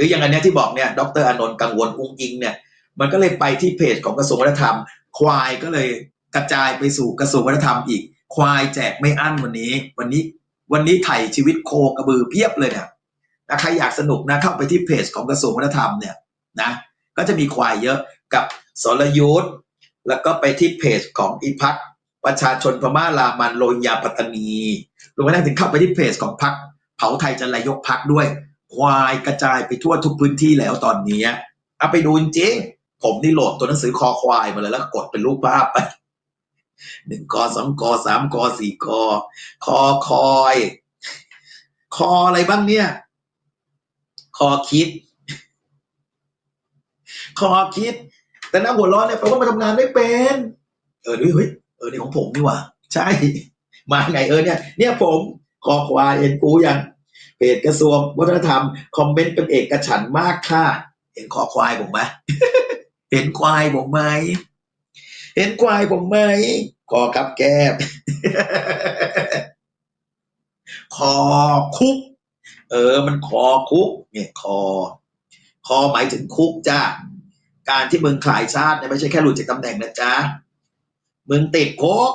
รืออย่างอันเนี้ยที่บอกเนี่ยดรอนนท์กังวลอุ้งอิงเนี่ยมันก็เลยไปที่เพจของกระทรวงวัฒนธรรม ควายก็เลยกระจายไปสู่กระทรวงวัฒนธรรมอีก ควายแจกไม่อั้นวันนี้ วันนี้วันนี้ไถ่ชีวิตโคกระบือเพียบเลยเนี่ยนะใครอยากสนุกนะเข้าไปที่เพจของกระทรวงวัฒนธรรมเนี่ยนะก็จะมีควายเยอะกับสรยุทธแล้วก็ไปที่เพจของอีพักประชาชนพม่าลามันโรฮิงญาปัตตานีรวมไปถึงเข้าไปที่เพจของพักเผาไทยจันไรยกพักด้วย ควายกระจายไปทั่วทุกพื้นที่แล้วตอนนี้เอาไปดูจริงๆผมนี่โหลดตัวหนังสือคอควายมาเลยแล้วกดเป็นรูปภาพไปหนึ่งกอสองกอสามกอสี่กอคอคอย คออะไรบ้างเนี่ย คอคิด คอคิด แต่น้าหัวร้อนเนี่ยแปลว่ามาทำงานไม่เป็น เออเฮ้ยเออนี่ของผมนี่ว่า ใช่ มาไงเออเนี่ย เนี่ยผมคอควายเอ็นกูยัง เพจกระทรวงวัฒนธรรม คอมเมนต์เป็นเอกฉันมากค่ะ เห็นคอควายผมไหมเห็นควายผมไหมเห็นควายผมไหมคอกับแก้มคอคุก เออ มันคอคุก เนี่ย คอ คอหมายถึงคุกจ้าการที่มึงขายชาติเนี่ยไม่ใช่แค่หลุดจากตำแหน่งนะจ๊ะมึงติดคุก